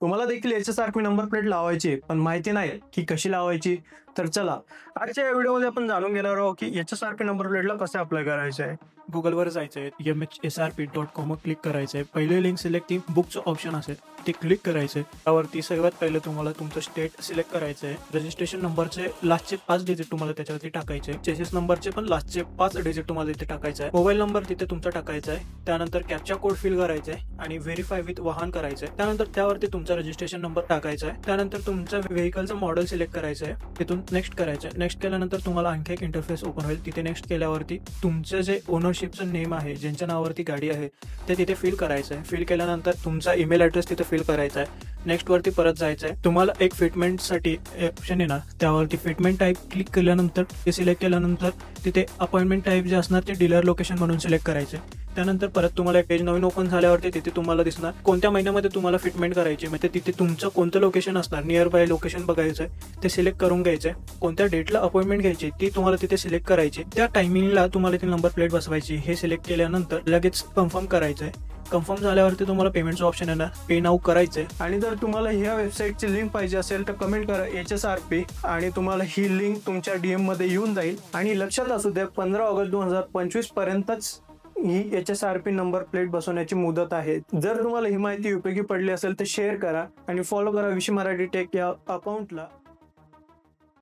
तुम्हाला देखील याच्यासारखी number plate लावायची पण माहिती नाही की कशी लावायची. तर चला आजच्या या व्हिडिओमध्ये आपण जाणून घेणार आहोत की याच्यासारखे नंबर प्लेटला कसं अप्लाय करायचं? आहे गुगलवर जायचं आहे M H S R P dot com click करायचं आहे पहिले लिंक सिलेक्ट ती बुकचं ऑप्शन असेल ते क्लिक करायचं आहे त्यावरती सगळ्यात पहिले तुम्हाला तुमचं स्टेट सिलेक्ट करायचं आहे रजिस्ट्रेशन नंबरचे लास्टचे पाच डिजिट तुम्हाला त्याच्यावरती टाकायचे चेसेस नंबरचे पण लास्टचे पाच डिजिट तुम्हाला तिथे टाकायचं आहे मोबाईल नंबर तिथे तुमचा टाकायचा आहे त्यानंतर कॅपचा कोड फिल करायचा आहे आणि व्हेरीफाय विथ वाहन करायचं आहे त्यानंतर त्यावरती तुमचा रजिस्ट्रेशन नंबर टाकायचा आहे त्यानंतर तुमचा व्हेकलचं मॉडेल सिलेक्ट करायचं आहे तिथून नेक्स्ट करायचं आहे नेक्स्ट केल्यानंतर तुम्हाला आणखी एक इंटरफेस ओपन होईल. तिथे नेक्स्ट केल्यावरती तुमचं जे ओनरशिपचं नेम आहे ज्यांच्या नावावरती गाडी आहे ते तिथे फिल करायचं आहे फिल केल्यानंतर तुमचा ईमेल ॲड्रेस तिथे फिल करायचा आहे नेक्स्ट वरती परत जायचं आहे तुम्हाला एक फिटमेंटसाठी ऑप्शन येणार. त्यावरती फिटमेंट टाईप क्लिक केल्यानंतर ते सिलेक्ट केल्यानंतर तिथे अपॉइंटमेंट टाईप जे असणार ते डीलर लोकेशन म्हणून सिलेक्ट करायचे त्यानंतर परत तुम्हाला एक पेज नवीन ओपन झाल्यावरती तिथे तुम्हाला दिसणार. कोणत्या महिन्यामध्ये तुम्हाला फिटमेंट करायची म्हणजे तिथे तुमचं कोणतं लोकेशन असणार? नियर बाय लोकेशन बघायचं आहे. ते सिलेक्ट करून घ्यायचं आहे. कोणत्या डेटला अपॉइंटमेंट घ्यायची ती तुम्हाला तिथे सिलेक्ट करायची त्या टायमिंगला तुम्हाला ती नंबर प्लेट बसवायची हे सिलेक्ट केल्यानंतर लगेच कन्फर्म करायचं आहे. कन्फर्म झाल्यावरती तुम्हाला पेमेंटचं ऑप्शन येणार. पे नाऊ करायचं आहे. आणि जर तुम्हाला ह्या वेबसाईटची लिंक पाहिजे असेल तर कमेंट करा. एच एस आर पी आणि तुम्हाला ही लिंक तुमच्या डीएममध्ये येऊन जाईल. आणि लक्षात असू द्या पंधरा ऑगस्ट दोन हजार पंचवीस पर्यंतच ही H S R P number plate बसवण्याची मुदत आहे. जर तुम्हाला ही माहिती उपयोगी पडली असेल तर शेअर करा आणि फॉलो करा विशी मराठी टेक या अकाउंटला